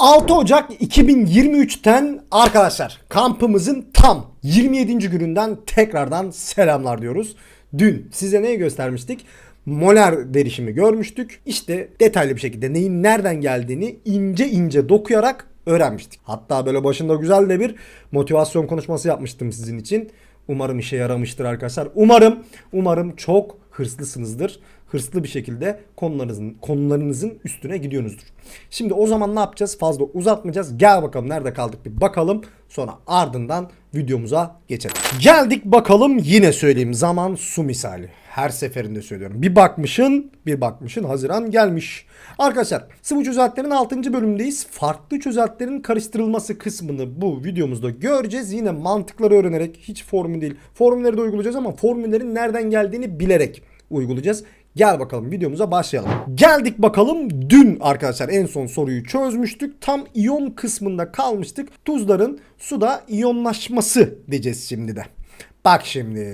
6 Ocak 2023'ten arkadaşlar kampımızın tam 27. gününden tekrardan selamlar diyoruz. Dün size neyi göstermiştik? Moler derişimi görmüştük. İşte detaylı bir şekilde neyin nereden geldiğini ince ince dokuyarak öğrenmiştik. Hatta böyle başında güzel de bir motivasyon konuşması yapmıştım sizin için. Umarım işe yaramıştır arkadaşlar. Umarım, umarım çok hırslısınızdır. Hırslı bir şekilde konularınızın, konularınızın üstüne gidiyorsunuzdur. Şimdi o zaman ne yapacağız? Fazla uzatmayacağız. Gel bakalım nerede kaldık bir bakalım. Sonra ardından videomuza geçelim. Geldik bakalım yine söyleyeyim. Zaman su misali. Her seferinde söylüyorum. Bir bakmışın, bir bakmışın Haziran gelmiş. Arkadaşlar sıvı çözeltilerin 6. bölümündeyiz. Farklı çözeltilerin karıştırılması kısmını bu videomuzda göreceğiz. Yine mantıkları öğrenerek hiç formül değil. Formülleri de uygulayacağız ama formüllerin nereden geldiğini bilerek uygulayacağız. Gel bakalım videomuza başlayalım. Geldik bakalım dün arkadaşlar en son soruyu çözmüştük. Tam iyon kısmında kalmıştık. Tuzların suda iyonlaşması diyeceğiz şimdi de. Bak şimdi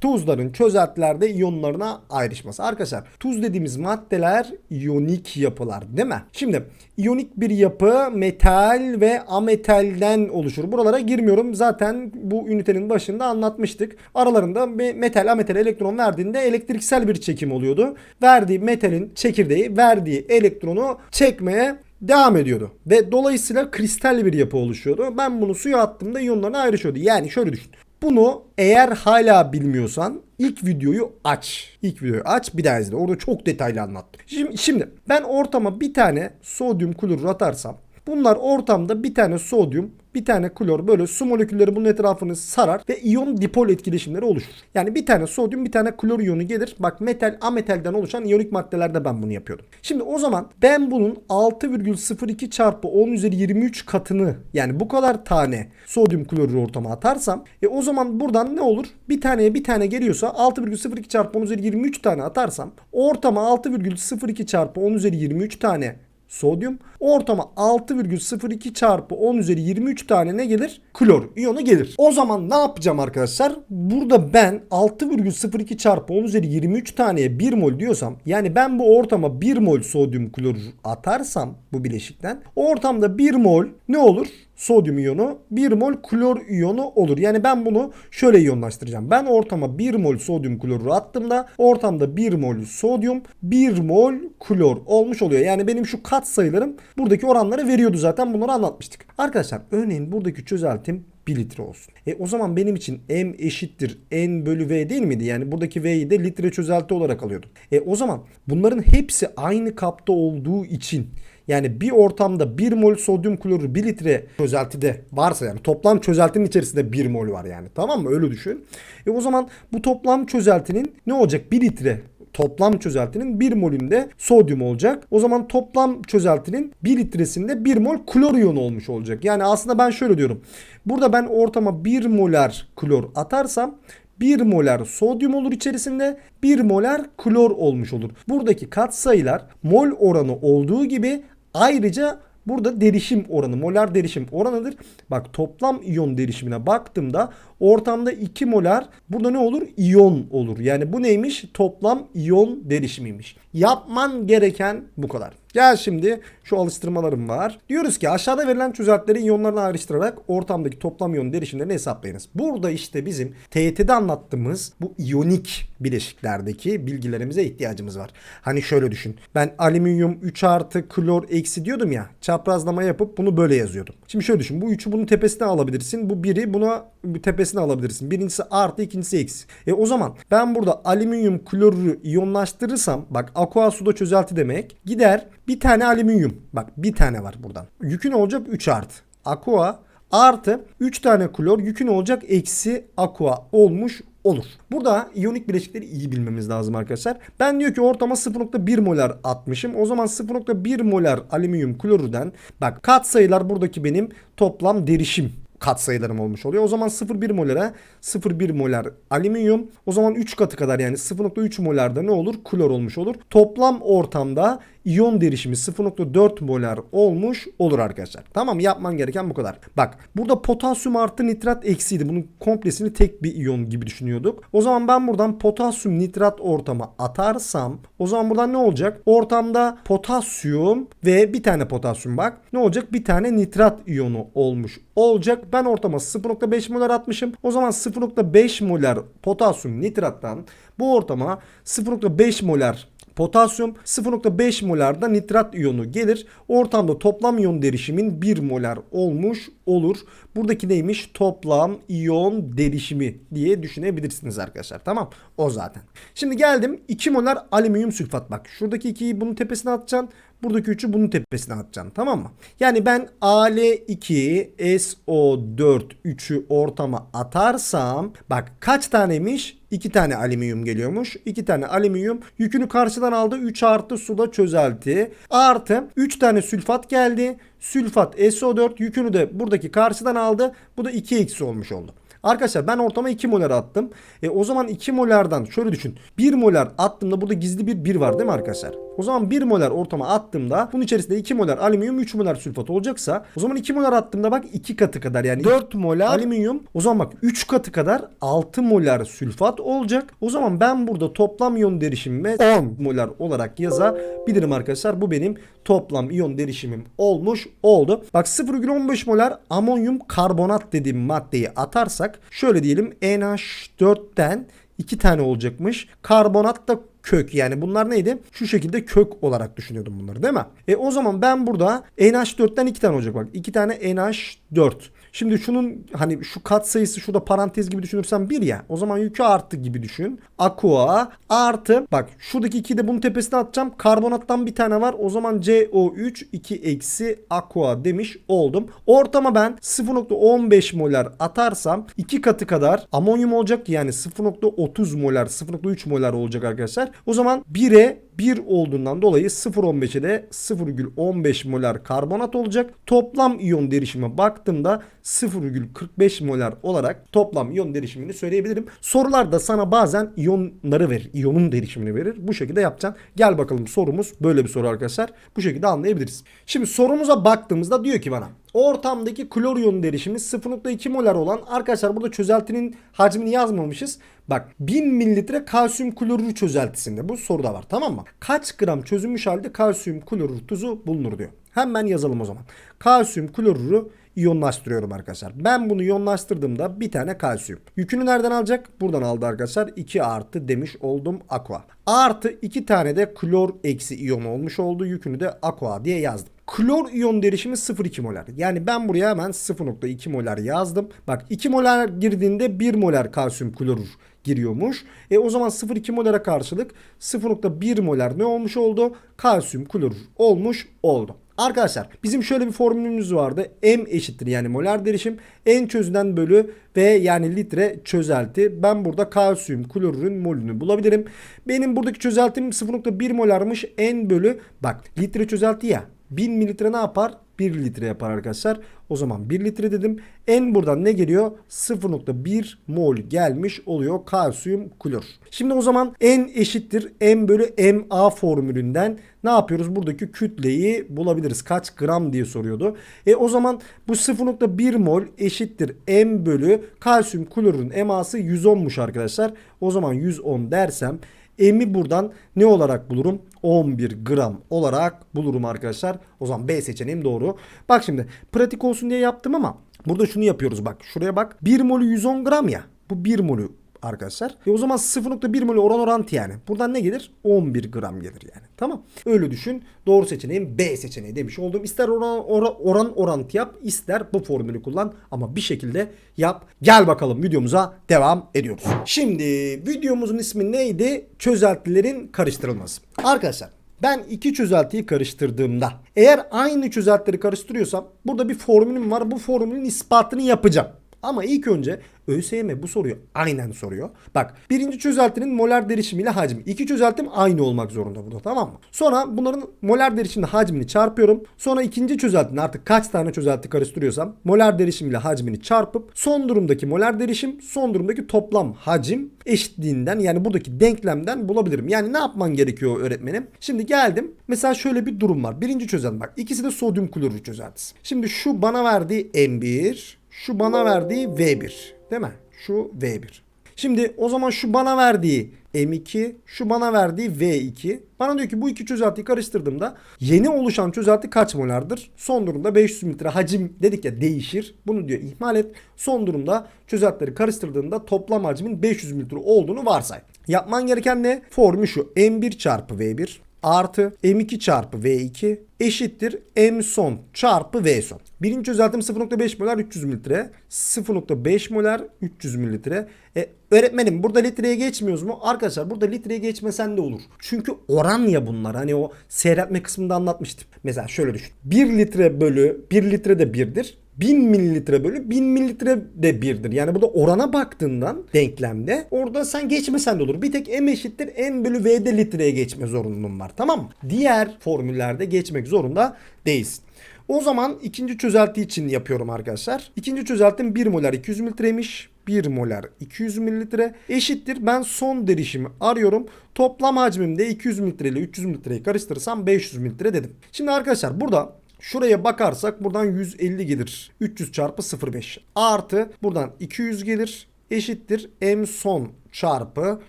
tuzların çözeltilerde iyonlarına ayrışması. Arkadaşlar tuz dediğimiz maddeler iyonik yapılar değil mi? Şimdi iyonik bir yapı metal ve ametalden oluşur. Buralara girmiyorum. Zaten bu ünitenin başında anlatmıştık. Aralarında bir metal ametal elektron verdiğinde elektriksel bir çekim oluyordu. Verdiği metalin çekirdeği verdiği elektronu çekmeye devam ediyordu. Ve dolayısıyla kristal bir yapı oluşuyordu. Ben bunu suya attığımda iyonlarına ayrışıyordu. Yani şöyle düşün. Bunu eğer hala bilmiyorsan ilk videoyu aç. İlk videoyu aç bir daha izle. Orada çok detaylı anlattım. Şimdi, şimdi ben ortama bir tane sodyum klorür atarsam bunlar ortamda bir tane sodyum bir tane klor böyle su molekülleri bunun etrafını sarar ve iyon dipol etkileşimleri oluşur. Yani bir tane sodyum bir tane klor iyonu gelir. Bak metal ametalden oluşan iyonik maddelerde ben bunu yapıyordum. Şimdi o zaman ben bunun 6,02 çarpı 10 üzeri 23 katını yani bu kadar tane sodyum klorür ortama atarsam e o zaman buradan ne olur? Bir taneye bir tane geliyorsa 6,02 çarpı 10 üzeri 23 tane atarsam ortama 6,02 çarpı 10 üzeri 23 tane sodyum. Ortama 6,02 çarpı 10 üzeri 23 tane ne gelir? Klor iyonu gelir. O zaman ne yapacağım arkadaşlar? Burada ben 6,02 çarpı 10 üzeri 23 taneye 1 mol diyorsam yani ben bu ortama 1 mol sodyum klorür atarsam bu bileşikten ortamda 1 mol ne olur? sodyum iyonu 1 mol klor iyonu olur. Yani ben bunu şöyle iyonlaştıracağım. Ben ortama 1 mol sodyum klorürü attığımda ortamda 1 mol sodyum 1 mol klor olmuş oluyor. Yani benim şu kat sayılarım buradaki oranları veriyordu zaten bunları anlatmıştık. Arkadaşlar örneğin buradaki çözeltim 1 litre olsun. E o zaman benim için M eşittir N bölü V değil miydi? Yani buradaki V'yi de litre çözelti olarak alıyordum. E o zaman bunların hepsi aynı kapta olduğu için yani bir ortamda 1 mol sodyum klorür 1 litre çözeltide varsa yani toplam çözeltinin içerisinde 1 mol var yani tamam mı öyle düşün. E o zaman bu toplam çözeltinin ne olacak 1 litre toplam çözeltinin 1 molünde sodyum olacak. O zaman toplam çözeltinin 1 litresinde 1 mol klor iyonu olmuş olacak. Yani aslında ben şöyle diyorum. Burada ben ortama 1 molar klor atarsam 1 molar sodyum olur içerisinde 1 molar klor olmuş olur. Buradaki katsayılar mol oranı olduğu gibi Ayrıca burada derişim oranı, molar derişim oranıdır. Bak toplam iyon derişimine baktığımda ortamda 2 molar burada ne olur? İyon olur. Yani bu neymiş? Toplam iyon derişimiymiş. Yapman gereken bu kadar. Gel şimdi şu alıştırmalarım var. Diyoruz ki aşağıda verilen çözeltileri iyonlarına ayrıştırarak ortamdaki toplam iyon derişimlerini hesaplayınız. Burada işte bizim TYT'de anlattığımız bu iyonik bileşiklerdeki bilgilerimize ihtiyacımız var. Hani şöyle düşün. Ben alüminyum 3 artı klor eksi diyordum ya. Çaprazlama yapıp bunu böyle yazıyordum. Şimdi şöyle düşün. Bu 3'ü bunun tepesine alabilirsin. Bu biri buna tepesine alabilirsin. Birincisi artı ikincisi eksi. E o zaman ben burada alüminyum klorürü iyonlaştırırsam bak aqua suda çözelti demek. Gider bir tane alüminyum. Bak bir tane var buradan. Yükü ne olacak? 3 artı. Aqua artı 3 tane klor yükü ne olacak? Eksi aqua olmuş olur. Burada iyonik bileşikleri iyi bilmemiz lazım arkadaşlar. Ben diyor ki ortama 0.1 molar atmışım. O zaman 0.1 molar alüminyum klorürden bak kat sayılar buradaki benim toplam derişim katsayılarım olmuş oluyor. O zaman 0,1 molere 0,1 molar alüminyum. O zaman 3 katı kadar yani 0,3 molarda ne olur? Klor olmuş olur. Toplam ortamda iyon derişimi 0.4 molar olmuş olur arkadaşlar. Tamam yapman gereken bu kadar. Bak burada potasyum artı nitrat eksiydi. Bunun komplesini tek bir iyon gibi düşünüyorduk. O zaman ben buradan potasyum nitrat ortama atarsam o zaman buradan ne olacak? Ortamda potasyum ve bir tane potasyum bak. Ne olacak? Bir tane nitrat iyonu olmuş olacak. Ben ortama 0.5 molar atmışım. O zaman 0.5 molar potasyum nitrattan bu ortama 0.5 molar potasyum 0.5 molar da nitrat iyonu gelir. Ortamda toplam iyon derişimin 1 molar olmuş olur. Buradaki neymiş? Toplam iyon derişimi diye düşünebilirsiniz arkadaşlar. Tamam. O zaten. Şimdi geldim 2 molar alüminyum sülfat. Bak şuradaki 2'yi bunun tepesine atacaksın. Buradaki 3'ü bunun tepesine atacaksın. Tamam mı? Yani ben Al2 SO4 3'ü ortama atarsam bak kaç taneymiş? 2 tane alüminyum geliyormuş. 2 tane alüminyum yükünü karşıdan aldı. 3 artı suda çözelti. Artı 3 tane sülfat geldi. Sülfat SO4 yükünü de buradaki karşıdan aldı. Bu da 2 eksi olmuş oldu. Arkadaşlar ben ortama 2 molar attım. E, o zaman 2 molardan şöyle düşün. 1 molar attığımda burada gizli bir 1 var değil mi arkadaşlar? O zaman 1 molar ortama attığımda bunun içerisinde 2 molar alüminyum 3 molar sülfat olacaksa o zaman 2 molar attığımda bak 2 katı kadar yani 4 molar alüminyum o zaman bak 3 katı kadar 6 molar sülfat olacak. O zaman ben burada toplam iyon derişimime 10 molar olarak yazabilirim arkadaşlar. Bu benim toplam iyon derişimim olmuş oldu. Bak 0,15 molar amonyum karbonat dediğim maddeyi atarsak şöyle diyelim NH4'ten 2 tane olacakmış. Karbonat da kök yani bunlar neydi? Şu şekilde kök olarak düşünüyordum bunları değil mi? E o zaman ben burada NH4'ten 2 tane olacak bak. 2 tane NH4. Şimdi şunun hani şu kat sayısı şurada parantez gibi düşünürsem 1 ya. O zaman yükü arttı gibi düşün. Aqua artı bak şuradaki 2'yi de bunun tepesine atacağım. Karbonattan bir tane var. O zaman CO3 2 eksi aqua demiş oldum. Ortama ben 0.15 molar atarsam 2 katı kadar amonyum olacak. Yani 0.30 molar 0.3 molar olacak arkadaşlar. O zaman 1'e 1 olduğundan dolayı 0.15'e de 0,15 molar karbonat olacak. Toplam iyon derişime baktığımda 0,45 molar olarak toplam iyon derişimini söyleyebilirim. Sorularda sana bazen iyonları verir. İyonun derişimini verir. Bu şekilde yapacaksın. Gel bakalım sorumuz böyle bir soru arkadaşlar. Bu şekilde anlayabiliriz. Şimdi sorumuza baktığımızda diyor ki bana ortamdaki klor iyonu derişimi 0.2 molar olan arkadaşlar burada çözeltinin hacmini yazmamışız. Bak 1000 mililitre kalsiyum klorür çözeltisinde bu soruda var tamam mı? Kaç gram çözülmüş halde kalsiyum klorür tuzu bulunur diyor. Hemen yazalım o zaman. Kalsiyum klorürü iyonlaştırıyorum arkadaşlar. Ben bunu iyonlaştırdığımda bir tane kalsiyum. Yükünü nereden alacak? Buradan aldı arkadaşlar. 2 artı demiş oldum aqua. Artı 2 tane de klor eksi iyon olmuş oldu. Yükünü de aqua diye yazdım. Klor iyon derişimi 0,2 molar. Yani ben buraya hemen 0,2 molar yazdım. Bak 2 molar girdiğinde 1 molar kalsiyum klorür giriyormuş. E o zaman 0,2 molara karşılık 0,1 molar ne olmuş oldu? Kalsiyum klorür olmuş oldu. Arkadaşlar bizim şöyle bir formülümüz vardı. M eşittir yani molar derişim. N çözünen bölü ve yani litre çözelti. Ben burada kalsiyum klorürün molünü bulabilirim. Benim buradaki çözeltim 0.1 molarmış. N bölü bak litre çözelti ya. 1000 mililitre ne yapar? 1 litre yapar arkadaşlar. O zaman 1 litre dedim. N buradan ne geliyor? 0.1 mol gelmiş oluyor kalsiyum klor. Şimdi o zaman N eşittir M bölü MA formülünden ne yapıyoruz? Buradaki kütleyi bulabiliriz. Kaç gram diye soruyordu. E o zaman bu 0.1 mol eşittir M bölü kalsiyum klorun MA'sı 110'muş arkadaşlar. O zaman 110 dersem M'i buradan ne olarak bulurum? 11 gram olarak bulurum arkadaşlar. O zaman B seçeneğim doğru. Bak şimdi pratik olsun diye yaptım ama burada şunu yapıyoruz bak. Şuraya bak. 1 molü 110 gram ya. Bu 1 molü arkadaşlar. E o zaman 0.1 mol oran orantı yani. Buradan ne gelir? 11 gram gelir yani. Tamam. Öyle düşün. Doğru seçeneğim B seçeneği demiş oldum. İster oran, oran, oran orantı yap, ister bu formülü kullan ama bir şekilde yap. Gel bakalım videomuza devam ediyoruz. Şimdi videomuzun ismi neydi? Çözeltilerin karıştırılması. Arkadaşlar ben iki çözeltiyi karıştırdığımda eğer aynı çözeltileri karıştırıyorsam burada bir formülüm var. Bu formülün ispatını yapacağım. Ama ilk önce ÖSYM bu soruyu aynen soruyor. Bak birinci çözeltinin molar derişimiyle hacmi. İki çözeltim aynı olmak zorunda burada tamam mı? Sonra bunların molar derişimle hacmini çarpıyorum. Sonra ikinci çözeltinin artık kaç tane çözelti karıştırıyorsam molar derişimiyle hacmini çarpıp son durumdaki molar derişim son durumdaki toplam hacim eşitliğinden yani buradaki denklemden bulabilirim. Yani ne yapman gerekiyor öğretmenim? Şimdi geldim. Mesela şöyle bir durum var. Birinci çözelti bak. ikisi de sodyum klorür çözeltisi. Şimdi şu bana verdiği M1, şu bana verdiği V1. Değil mi? Şu V1. Şimdi o zaman şu bana verdiği M2, şu bana verdiği V2. Bana diyor ki bu iki çözeltiyi karıştırdığımda yeni oluşan çözelti kaç molardır? Son durumda 500 litre hacim dedik ya değişir. Bunu diyor ihmal et. Son durumda çözeltileri karıştırdığında toplam hacmin 500 litre olduğunu varsay. Yapman gereken ne? Formü şu. M1 çarpı V1 artı M2 çarpı V2 eşittir M son çarpı V son. Birinci çözeltim 0.5 molar 300 mililitre. 0.5 molar 300 mililitre. E, öğretmenim burada litreye geçmiyoruz mu? Arkadaşlar burada litreye geçmesen de olur. Çünkü oran ya bunlar. Hani o seyretme kısmında anlatmıştım. Mesela şöyle düşün. 1 litre bölü 1 litre de 1'dir. 1000 mililitre bölü 1000 mililitre de birdir. Yani burada orana baktığından denklemde orada sen geçmesen de olur. Bir tek M eşittir N bölü V'de litreye geçme zorunluluğun var. Tamam mı? Diğer formüllerde geçmek zorunda değilsin. O zaman ikinci çözelti için yapıyorum arkadaşlar. İkinci çözeltim 1 molar 200 mililitreymiş. 1 molar 200 mililitre eşittir. Ben son derişimi arıyorum. Toplam hacmimde 200 mililitre ile 300 mililitreyi karıştırırsam 500 mililitre dedim. Şimdi arkadaşlar burada Şuraya bakarsak buradan 150 gelir. 300 çarpı 0,5 artı buradan 200 gelir eşittir m son çarpı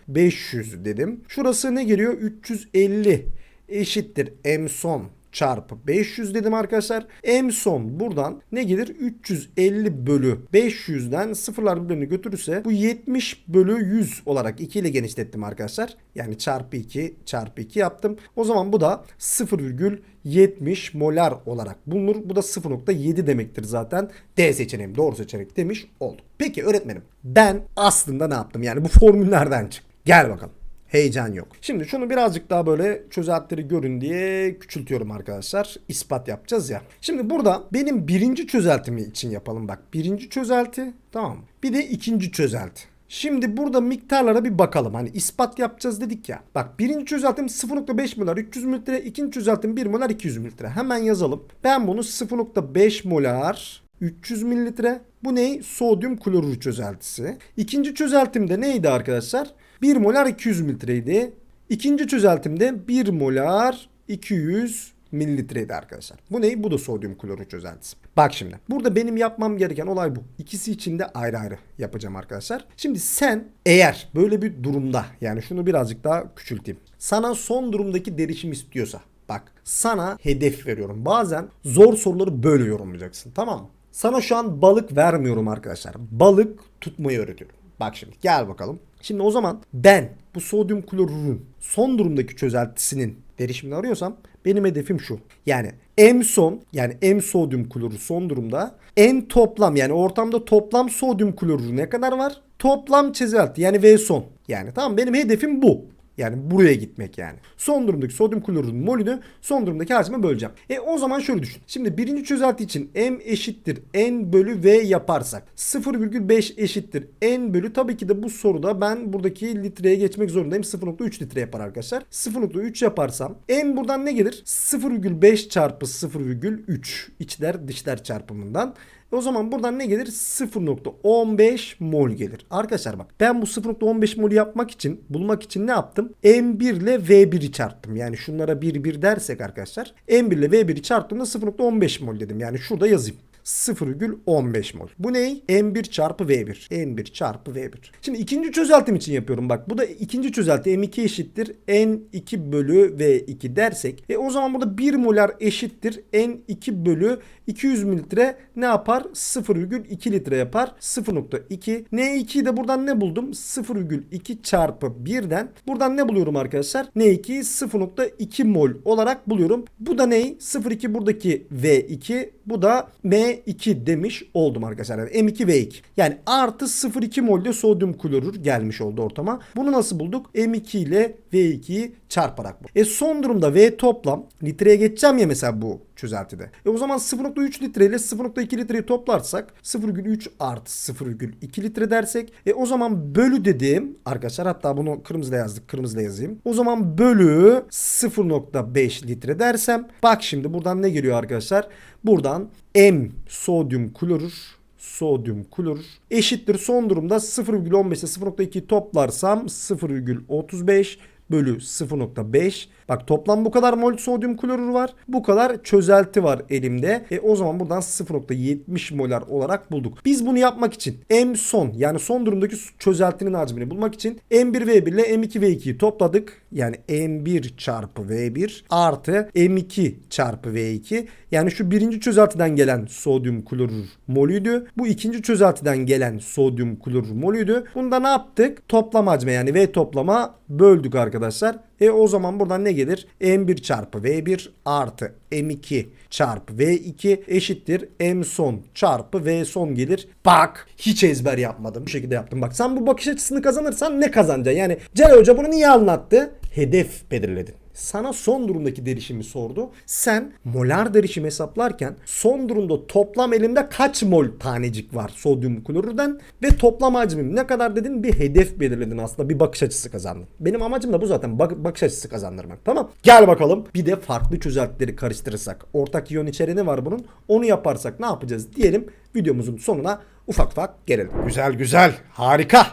500 dedim. Şurası ne geliyor? 350 eşittir m son çarpı 500 dedim arkadaşlar. M son buradan ne gelir? 350 bölü 500'den sıfırlar birbirini götürürse bu 70 bölü 100 olarak 2 ile genişlettim arkadaşlar. Yani çarpı 2 çarpı 2 yaptım. O zaman bu da 0,70 molar olarak bulunur. Bu da 0,7 demektir zaten. D seçeneğim doğru seçenek demiş oldum. Peki öğretmenim ben aslında ne yaptım? Yani bu formüllerden çık. Gel bakalım. Heyecan yok. Şimdi şunu birazcık daha böyle çözeltileri görün diye küçültüyorum arkadaşlar. İspat yapacağız ya. Şimdi burada benim birinci çözeltimi için yapalım bak. Birinci çözelti tamam? Bir de ikinci çözelti. Şimdi burada miktarlara bir bakalım. Hani ispat yapacağız dedik ya. Bak birinci çözeltim 0.5 molar 300 mililitre. ikinci çözeltim 1 molar 200 mililitre. Hemen yazalım. Ben bunu 0.5 molar 300 mililitre. Bu ne? Sodyum klorür çözeltisi. İkinci çözeltimde neydi arkadaşlar? 1 molar 200 mililitreydi. İkinci çözeltimde 1 molar 200 mililitreydi arkadaşlar. Bu ne? Bu da sodyum klorür çözeltisi. Bak şimdi. Burada benim yapmam gereken olay bu. İkisi için de ayrı ayrı yapacağım arkadaşlar. Şimdi sen eğer böyle bir durumda yani şunu birazcık daha küçülteyim. Sana son durumdaki derişim istiyorsa bak sana hedef veriyorum. Bazen zor soruları böyle yorumlayacaksın tamam mı? Sana şu an balık vermiyorum arkadaşlar. Balık tutmayı öğretiyorum. Bak şimdi gel bakalım. Şimdi o zaman ben bu sodyum klorürün son durumdaki çözeltisinin derişimini arıyorsam benim hedefim şu. Yani M son yani M sodyum klorür son durumda N toplam yani ortamda toplam sodyum klorür ne kadar var? Toplam çözelti yani V son. Yani tamam benim hedefim bu. Yani buraya gitmek yani. Son durumdaki sodyum klorürün molünü son durumdaki hacme böleceğim. E o zaman şöyle düşün. Şimdi birinci çözelti için M eşittir N bölü V yaparsak 0,5 eşittir N bölü tabii ki de bu soruda ben buradaki litreye geçmek zorundayım. 0,3 litre yapar arkadaşlar. 0,3 yaparsam N buradan ne gelir? 0,5 çarpı 0,3 içler dışlar çarpımından. E o zaman buradan ne gelir? 0.15 mol gelir. Arkadaşlar bak ben bu 0.15 mol yapmak için bulmak için ne yaptım? M1 ile V1'i çarptım. Yani şunlara 1 1 dersek arkadaşlar M1 ile V1'i çarptığımda 0.15 mol dedim. Yani şurada yazayım. 0,15 mol. Bu ne? M1 çarpı V1. M1 çarpı V1. Şimdi ikinci çözeltim için yapıyorum. Bak bu da ikinci çözelti M2 eşittir N2 bölü V2 dersek. E o zaman burada 1 molar eşittir N2 bölü 200 mililitre ne yapar? 0,2 litre yapar. 0.2. N2'yi de buradan ne buldum? 0,2 çarpı 1'den. Buradan ne buluyorum arkadaşlar? N2'yi 0.2 mol olarak buluyorum. Bu da ne? 0,2 buradaki V2. Bu da M2 demiş oldum arkadaşlar. Yani M2 V2. Yani artı 0,2 molde sodyum klorür gelmiş oldu ortama. Bunu nasıl bulduk? M2 ile V2'yi çarparak bu. E son durumda V toplam litreye geçeceğim ya mesela bu çözeltide. E o zaman 0.3 litre ile 0.2 litreyi toplarsak 0,3 artı 0,2 litre dersek e o zaman bölü dediğim arkadaşlar hatta bunu kırmızıda yazdık kırmızıda yazayım. O zaman bölü 0.5 litre dersem bak şimdi buradan ne geliyor arkadaşlar? Buradan M sodyum klorür sodyum klorür eşittir son durumda 0,15 ile 0.2 toplarsam 0,35 bölü 0.5. Bak toplam bu kadar mol sodyum klorür var. Bu kadar çözelti var elimde. E o zaman buradan 0.70 molar olarak bulduk. Biz bunu yapmak için M son yani son durumdaki çözeltinin hacmini bulmak için M1V1 ile M2V2'yi topladık. Yani M1 çarpı V1 artı M2 çarpı V2. Yani şu birinci çözeltiden gelen sodyum klorür molüydü. Bu ikinci çözeltiden gelen sodyum klorür molüydü. Bunda ne yaptık? Toplam hacme yani V toplama böldük arkadaşlar. E o zaman buradan ne gelir? M1 çarpı V1 artı M2 çarpı V2 eşittir M son çarpı V son gelir. Bak hiç ezber yapmadım. Bu şekilde yaptım. Bak sen bu bakış açısını kazanırsan ne kazanacaksın? Yani Celal Hoca bunu niye anlattı? Hedef belirledin sana son durumdaki derişimi sordu. Sen molar derişim hesaplarken son durumda toplam elimde kaç mol tanecik var sodyum klorürden ve toplam hacmim ne kadar dedin bir hedef belirledin aslında bir bakış açısı kazandın. Benim amacım da bu zaten bak- bakış açısı kazandırmak tamam. Gel bakalım bir de farklı çözeltileri karıştırırsak ortak iyon içeriği var bunun onu yaparsak ne yapacağız diyelim videomuzun sonuna ufak ufak gelelim. Güzel güzel harika.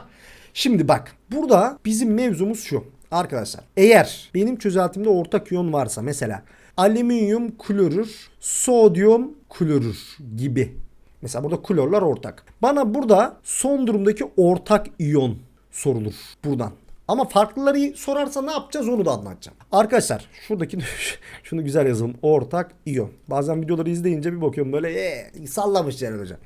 Şimdi bak burada bizim mevzumuz şu. Arkadaşlar eğer benim çözeltimde ortak iyon varsa mesela alüminyum klorür, sodyum klorür gibi. Mesela burada klorlar ortak. Bana burada son durumdaki ortak iyon sorulur buradan. Ama farklıları sorarsa ne yapacağız onu da anlatacağım. Arkadaşlar şuradaki şunu güzel yazalım. Ortak iyon. Bazen videoları izleyince bir bakıyorum böyle ee, sallamış Celal Hoca.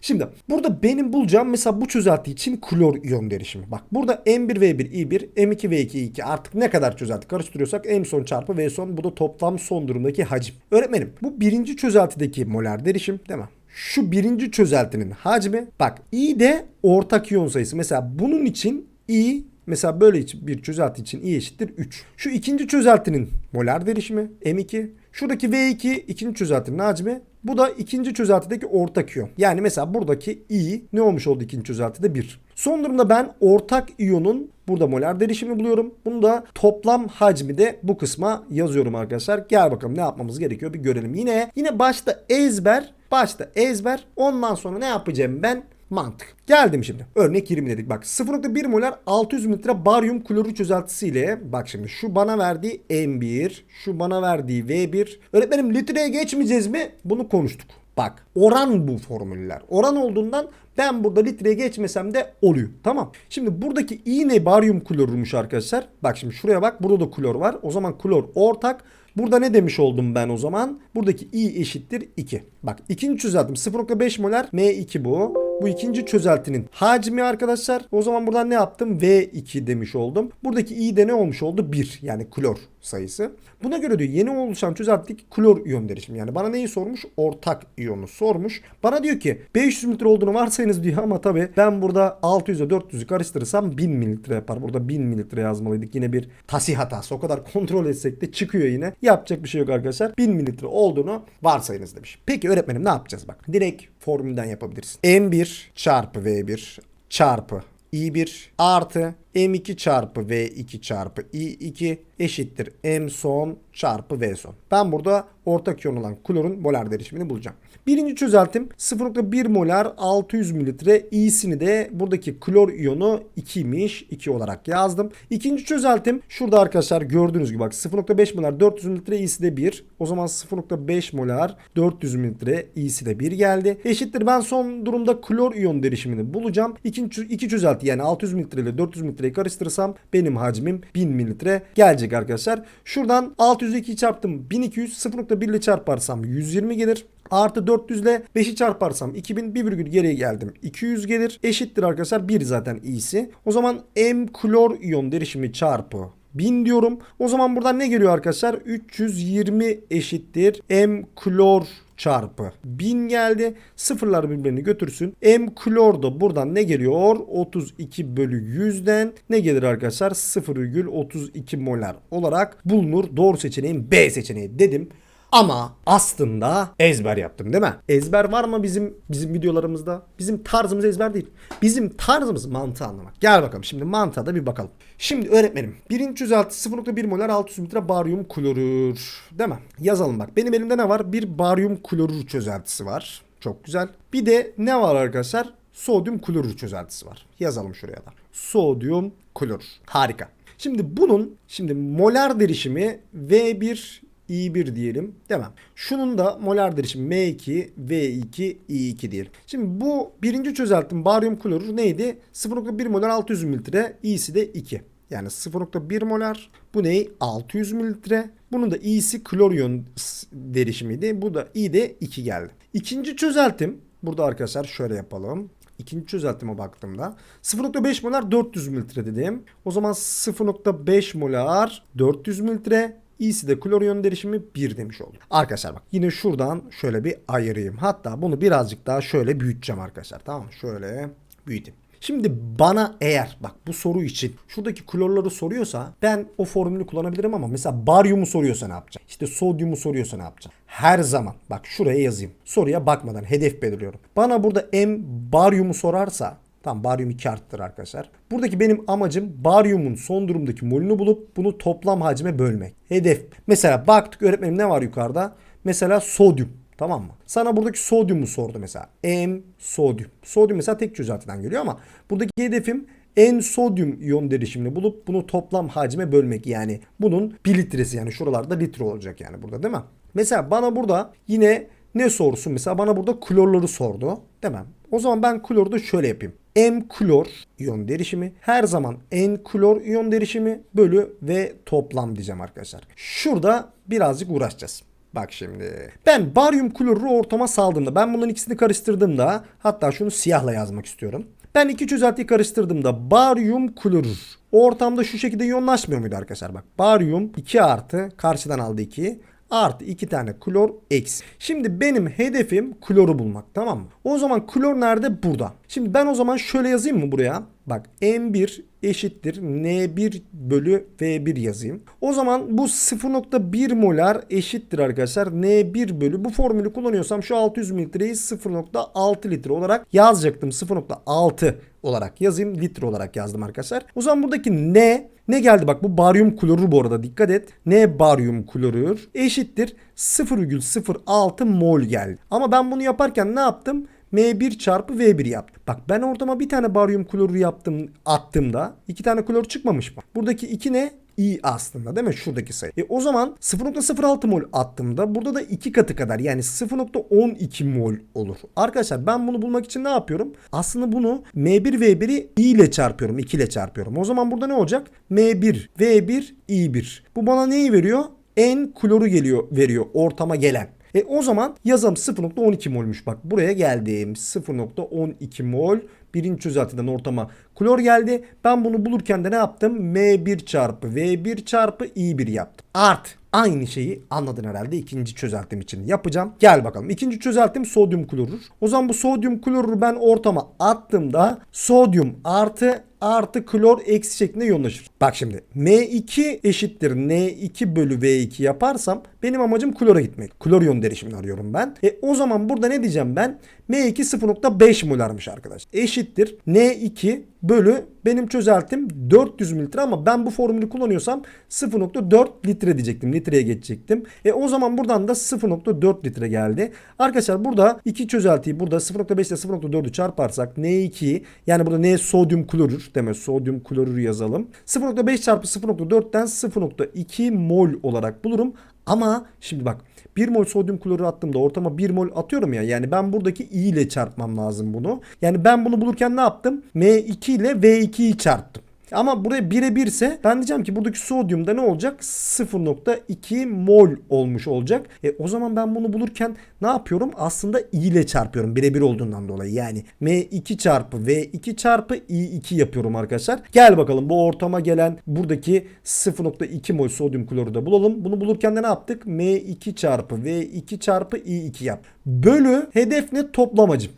Şimdi burada benim bulacağım mesela bu çözelti için klor iyon derişimi. Bak burada M1V1 I1 M2V2 I2 artık ne kadar çözelti karıştırıyorsak M son çarpı V son bu da toplam son durumdaki hacim. Öğretmenim bu birinci çözeltideki molar derişim değil mi? Şu birinci çözeltinin hacmi bak I de ortak iyon sayısı. Mesela bunun için I Mesela böyle bir çözelti için I eşittir 3. Şu ikinci çözeltinin molar derişimi M2. Şuradaki V2 ikinci çözeltinin hacmi. Bu da ikinci çözeltideki ortak iyon. Yani mesela buradaki I ne olmuş oldu ikinci çözeltide 1. Son durumda ben ortak iyonun burada molar derişimi buluyorum. Bunu da toplam hacmi de bu kısma yazıyorum arkadaşlar. Gel bakalım ne yapmamız gerekiyor bir görelim. Yine yine başta ezber, başta ezber. Ondan sonra ne yapacağım ben? Mantık. Geldim şimdi. Örnek 20 dedik. Bak 0.1 molar 600 mililitre baryum klorür çözeltisiyle bak şimdi şu bana verdiği M1, şu bana verdiği V1. Öğretmenim litreye geçmeyeceğiz mi? Bunu konuştuk. Bak oran bu formüller. Oran olduğundan ben burada litreye geçmesem de oluyor. Tamam. Şimdi buradaki iğne baryum klorürmüş arkadaşlar. Bak şimdi şuraya bak. Burada da klor var. O zaman klor ortak. Burada ne demiş oldum ben o zaman? Buradaki i eşittir 2. Bak ikinci çözeltim 0.5 molar M2 bu. Bu ikinci çözeltinin hacmi arkadaşlar. O zaman buradan ne yaptım? V2 demiş oldum. Buradaki i de ne olmuş oldu? 1 yani klor sayısı. Buna göre diyor yeni oluşan çözeltideki klor iyon derişimi. Yani bana neyi sormuş? Ortak iyonu sormuş. Bana diyor ki 500 mililitre olduğunu varsayınız diyor ama tabi ben burada 600 ile 400'ü karıştırırsam 1000 mililitre yapar. Burada 1000 mililitre yazmalıydık. Yine bir tasih hatası. O kadar kontrol etsek de çıkıyor yine. Yapacak bir şey yok arkadaşlar. 1000 mililitre olduğunu varsayınız demiş. Peki öğretmenim ne yapacağız bak. Direkt formülden yapabiliriz. M1 çarpı V1 çarpı I1 artı M2 çarpı V2 çarpı I2 eşittir M son çarpı V son. Ben burada ortak iyon olan klorun molar derişimini bulacağım. Birinci çözeltim 0.1 molar 600 mililitre i'sini de buradaki klor iyonu 2'ymiş 2 olarak yazdım. İkinci çözeltim şurada arkadaşlar gördüğünüz gibi bak 0.5 molar 400 mililitre i'si de 1. O zaman 0.5 molar 400 mililitre i'si de 1 geldi. Eşittir ben son durumda klor iyon derişimini bulacağım. İkinci, iki çözelti yani 600 mililitre ile 400 mililitreyi karıştırırsam benim hacmim 1000 mililitre gelecek arkadaşlar. Şuradan 602 çarptım 1200 0.1 ile çarparsam 120 gelir. Artı 400 ile 5'i çarparsam 2000 bir virgül geriye geldim. 200 gelir. Eşittir arkadaşlar 1 zaten iyisi. O zaman M klor iyon derişimi çarpı 1000 diyorum. O zaman buradan ne geliyor arkadaşlar? 320 eşittir M klor çarpı 1000 geldi. Sıfırlar birbirini götürsün. M klor da buradan ne geliyor? 32 bölü 100'den ne gelir arkadaşlar? 0,32 molar olarak bulunur. Doğru seçeneğim B seçeneği dedim. Ama aslında ezber yaptım değil mi? Ezber var mı bizim bizim videolarımızda? Bizim tarzımız ezber değil. Bizim tarzımız mantığı anlamak. Gel bakalım şimdi mantığa da bir bakalım. Şimdi öğretmenim birinci çözelti 0.1 molar 600 litre baryum klorür. Değil mi? Yazalım bak. Benim elimde ne var? Bir baryum klorür çözeltisi var. Çok güzel. Bir de ne var arkadaşlar? Sodyum klorür çözeltisi var. Yazalım şuraya da. Sodyum klorür. Harika. Şimdi bunun şimdi molar derişimi V1 I1 diyelim. Demem. Şunun da molar derişimi M2, V2, I2 diyelim. Şimdi bu birinci çözeltim baryum klorür neydi? 0.1 molar 600 mililitre, I'si de 2. Yani 0.1 molar. Bu ne? 600 mililitre. Bunun da I'si klor iyon derişimiydi. Bu da I de 2 geldi. İkinci çözeltim. Burada arkadaşlar şöyle yapalım. İkinci çözeltime baktığımda 0.5 molar 400 mililitre dedim. O zaman 0.5 molar 400 mililitre İyisi de klor iyon derişimi 1 demiş oldum. Arkadaşlar bak yine şuradan şöyle bir ayırayım. Hatta bunu birazcık daha şöyle büyüteceğim arkadaşlar. Tamam mı? Şöyle büyüteyim. Şimdi bana eğer bak bu soru için şuradaki klorları soruyorsa ben o formülü kullanabilirim ama mesela baryumu soruyorsa ne yapacağım? İşte sodyumu soruyorsa ne yapacağım? Her zaman bak şuraya yazayım. Soruya bakmadan hedef belirliyorum. Bana burada M baryumu sorarsa Tamam baryum 2 arttır arkadaşlar. Buradaki benim amacım baryumun son durumdaki molünü bulup bunu toplam hacme bölmek. Hedef. Mesela baktık öğretmenim ne var yukarıda? Mesela sodyum. Tamam mı? Sana buradaki sodyumu sordu mesela. M sodyum. Sodyum mesela tek çözeltiden geliyor ama buradaki hedefim en sodyum iyon derişimini bulup bunu toplam hacme bölmek. Yani bunun 1 litresi yani şuralarda litre olacak yani burada değil mi? Mesela bana burada yine ne sorsun mesela bana burada klorları sordu. Demem. O zaman ben kloru da şöyle yapayım. M klor iyon derişimi her zaman N klor iyon derişimi bölü ve toplam diyeceğim arkadaşlar. Şurada birazcık uğraşacağız. Bak şimdi. Ben baryum kloruru ortama saldığımda ben bunların ikisini karıştırdığımda hatta şunu siyahla yazmak istiyorum. Ben iki çözeltiyi karıştırdığımda baryum klorür ortamda şu şekilde iyonlaşmıyor muydu arkadaşlar? Bak baryum 2 artı karşıdan aldı 2 artı 2 tane klor eksi. Şimdi benim hedefim kloru bulmak tamam mı? O zaman klor nerede? Burada. Şimdi ben o zaman şöyle yazayım mı buraya? Bak M1 eşittir N1 bölü V1 yazayım. O zaman bu 0.1 molar eşittir arkadaşlar N1 bölü bu formülü kullanıyorsam şu 600 mililitreyi 0.6 litre olarak yazacaktım. 0.6 olarak yazayım. Litre olarak yazdım arkadaşlar. O zaman buradaki N ne geldi bak bu baryum klorür bu arada dikkat et. N baryum klorür eşittir 0,06 mol geldi. Ama ben bunu yaparken ne yaptım? M1 çarpı V1 yaptım. Bak ben ortama bir tane baryum klorür yaptım attığımda iki tane klor çıkmamış mı? Buradaki iki ne? i aslında değil mi? Şuradaki sayı. E o zaman 0.06 mol attığımda burada da 2 katı kadar yani 0.12 mol olur. Arkadaşlar ben bunu bulmak için ne yapıyorum? Aslında bunu M1 V1'i i ile çarpıyorum. 2 ile çarpıyorum. O zaman burada ne olacak? M1 V1 I1. Bu bana neyi veriyor? N kloru geliyor veriyor ortama gelen. E o zaman yazalım 0.12 molmuş bak buraya geldim 0.12 mol birinci çözeltiden ortama klor geldi. Ben bunu bulurken de ne yaptım? M1 çarpı V1 çarpı I1 yaptım. Art aynı şeyi anladın herhalde ikinci çözeltim için yapacağım. Gel bakalım. İkinci çözeltim sodyum klorür. O zaman bu sodyum klorürü ben ortama attığımda sodyum artı artı klor eksi şeklinde yoğunlaşır. Bak şimdi M2 eşittir N2 bölü V2 yaparsam benim amacım klora gitmek. Klor iyon derişimini arıyorum ben. E o zaman burada ne diyeceğim ben? M2 0.5 molarmış arkadaş. Eşittir N2 bölü benim çözeltim 400 mililitre ama ben bu formülü kullanıyorsam 0.4 litre diyecektim. Litreye geçecektim. E o zaman buradan da 0.4 litre geldi. Arkadaşlar burada iki çözeltiyi burada 0.5 ile 0.4'ü çarparsak N2 yani burada N sodyum klorür deme sodyum klorür yazalım. 0.5 çarpı 0.4'ten 0.2 mol olarak bulurum. Ama şimdi bak 1 mol sodyum klorür attığımda ortama 1 mol atıyorum ya. Yani ben buradaki i ile çarpmam lazım bunu. Yani ben bunu bulurken ne yaptım? M2 ile V2'yi çarptım. Ama buraya birebir ise ben diyeceğim ki buradaki sodyumda ne olacak? 0.2 mol olmuş olacak. E, o zaman ben bunu bulurken ne yapıyorum? Aslında i ile çarpıyorum birebir olduğundan dolayı. Yani M2 çarpı V2 çarpı I2 yapıyorum arkadaşlar. Gel bakalım bu ortama gelen buradaki 0.2 mol sodyum kloru da bulalım. Bunu bulurken de ne yaptık? M2 çarpı V2 çarpı I2 yap. Bölü hedef ne? Toplamacım.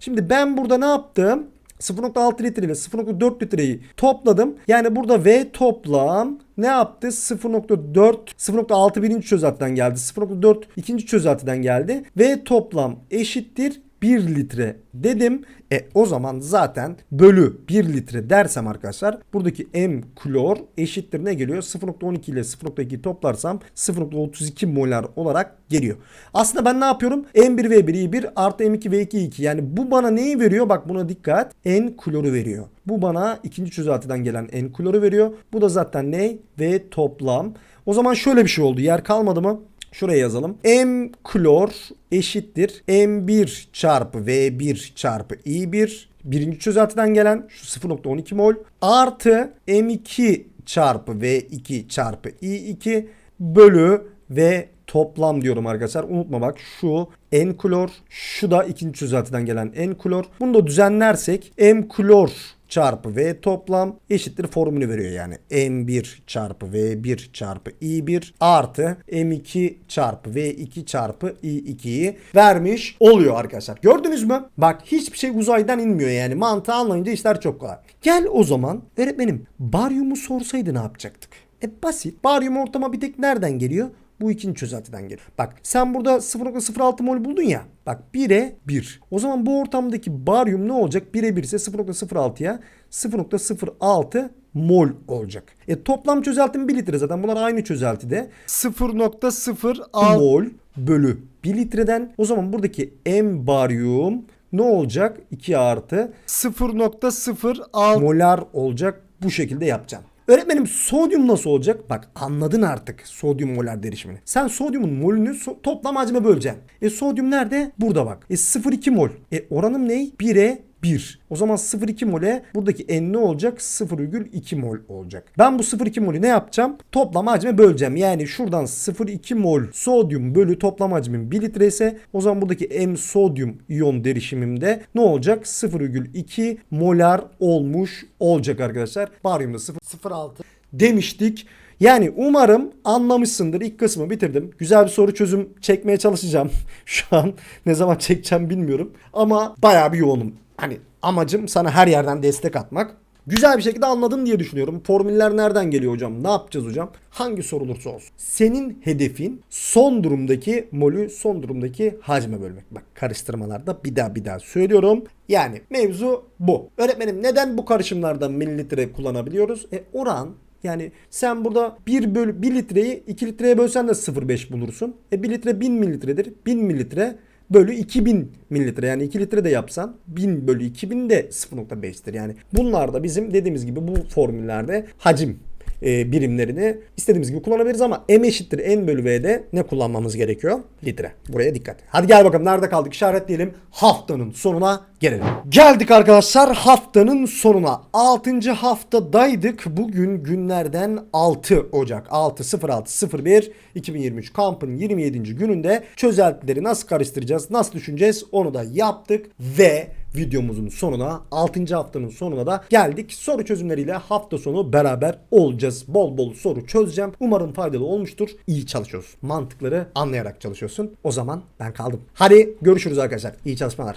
Şimdi ben burada ne yaptım? 0.6 litre ile 0.4 litreyi topladım. Yani burada V toplam ne yaptı? 0.4 0.6 birinci çözeltiden geldi. 0.4 ikinci çözeltiden geldi. Ve toplam eşittir 1 litre dedim. E o zaman zaten bölü 1 litre dersem arkadaşlar buradaki M klor eşittir ne geliyor? 0.12 ile 0.2 toplarsam 0.32 molar olarak geliyor. Aslında ben ne yapıyorum? M1 V1 I1 artı M2 V2 I2 yani bu bana neyi veriyor? Bak buna dikkat. N kloru veriyor. Bu bana ikinci çözeltiden gelen N kloru veriyor. Bu da zaten ne? V toplam. O zaman şöyle bir şey oldu. Yer kalmadı mı? Şuraya yazalım. M klor eşittir M1 çarpı V1 çarpı I1 birinci çözeltiden gelen şu 0.12 mol artı M2 çarpı V2 çarpı I2 bölü ve toplam diyorum arkadaşlar. Unutma bak şu N klor şu da ikinci çözeltiden gelen N klor. Bunu da düzenlersek M klor çarpı V toplam eşittir formülü veriyor yani. M1 çarpı V1 çarpı I1 artı M2 çarpı V2 çarpı I2'yi vermiş oluyor arkadaşlar. Gördünüz mü? Bak hiçbir şey uzaydan inmiyor yani. Mantığı anlayınca işler çok kolay. Gel o zaman öğretmenim baryumu sorsaydı ne yapacaktık? E basit. Baryum ortama bir tek nereden geliyor? Bu ikinci çözeltiden geliyor. Bak sen burada 0.06 mol buldun ya. Bak 1'e 1. O zaman bu ortamdaki baryum ne olacak? 1'e 1 ise 0.06'ya 0.06 mol olacak. E toplam çözeltim 1 litre zaten. Bunlar aynı çözeltide. 0.06 mol bölü 1 litreden. O zaman buradaki M baryum ne olacak? 2 artı 0.06 molar olacak. Bu şekilde yapacağım. Öğretmenim sodyum nasıl olacak? Bak anladın artık sodyum molar derişimini. Sen sodyumun molünü so- toplam hacme böleceksin. E sodyum nerede? Burada bak. E 0,2 mol. E oranım ne? 1'e 1. O zaman 0,2 mole buradaki n ne olacak? 0,2 mol olacak. Ben bu 0,2 molü ne yapacağım? Toplam hacme böleceğim. Yani şuradan 0,2 mol sodyum bölü toplam hacmin 1 litre ise o zaman buradaki M sodyum iyon derişimimde ne olacak? 0,2 molar olmuş olacak arkadaşlar. Baryumda 0,06 demiştik. Yani umarım anlamışsındır. İlk kısmı bitirdim. Güzel bir soru çözüm çekmeye çalışacağım. Şu an ne zaman çekeceğim bilmiyorum. Ama bayağı bir yoğunum. Hani amacım sana her yerden destek atmak. Güzel bir şekilde anladın diye düşünüyorum. Formüller nereden geliyor hocam? Ne yapacağız hocam? Hangi soru olursa olsun. Senin hedefin son durumdaki molü son durumdaki hacme bölmek. Bak karıştırmalarda bir daha bir daha söylüyorum. Yani mevzu bu. Öğretmenim neden bu karışımlarda mililitre kullanabiliyoruz? E oran yani sen burada 1 bölü 1 litreyi 2 litreye bölsen de 0,5 bulursun. E 1 litre 1000 mililitredir. 1000 mililitre bölü 2000 mililitre yani 2 litre de yapsan 1000 bölü 2000 de 0.5'tir. Yani bunlar da bizim dediğimiz gibi bu formüllerde hacim e, birimlerini istediğimiz gibi kullanabiliriz ama M eşittir N bölü V'de ne kullanmamız gerekiyor? Litre. Buraya dikkat. Hadi gel bakalım nerede kaldık işaretleyelim. Haftanın sonuna gelelim. Geldik arkadaşlar haftanın sonuna. 6. haftadaydık. Bugün günlerden 6 Ocak 6.06.01 2023 kampın 27. gününde çözeltileri nasıl karıştıracağız, nasıl düşüneceğiz onu da yaptık ve videomuzun sonuna 6. haftanın sonuna da geldik. Soru çözümleriyle hafta sonu beraber olacağız. Bol bol soru çözeceğim. Umarım faydalı olmuştur. İyi çalışıyorsun. Mantıkları anlayarak çalışıyorsun. O zaman ben kaldım. Hadi görüşürüz arkadaşlar. İyi çalışmalar.